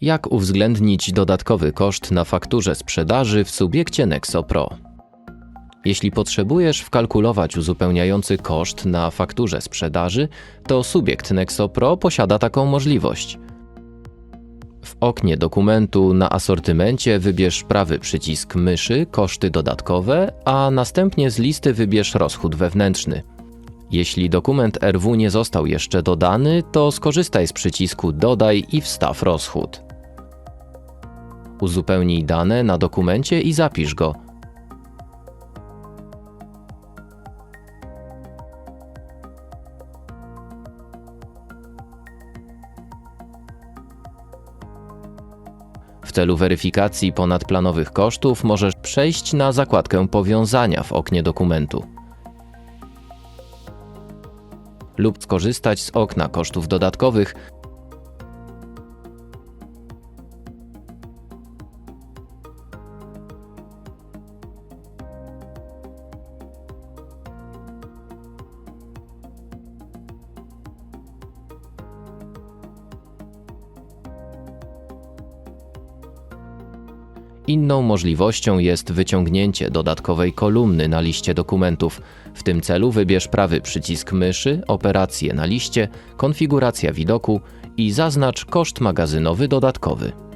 Jak uwzględnić dodatkowy koszt na fakturze sprzedaży w subiekcie Nexo Pro? Jeśli potrzebujesz wkalkulować uzupełniający koszt na fakturze sprzedaży, to subiekt Nexo Pro posiada taką możliwość. W oknie dokumentu na asortymencie wybierz prawy przycisk myszy Koszty dodatkowe, a następnie z listy wybierz rozchód wewnętrzny. Jeśli dokument RW nie został jeszcze dodany, to skorzystaj z przycisku Dodaj i wstaw rozchód. Uzupełnij dane na dokumencie i zapisz go. W celu weryfikacji ponadplanowych kosztów możesz przejść na zakładkę Powiązania w oknie dokumentu lub skorzystać z okna kosztów dodatkowych Inną możliwością jest wyciągnięcie dodatkowej kolumny na liście dokumentów. W tym celu wybierz prawy przycisk myszy, operacje na liście, konfiguracja widoku i zaznacz koszt magazynowy dodatkowy.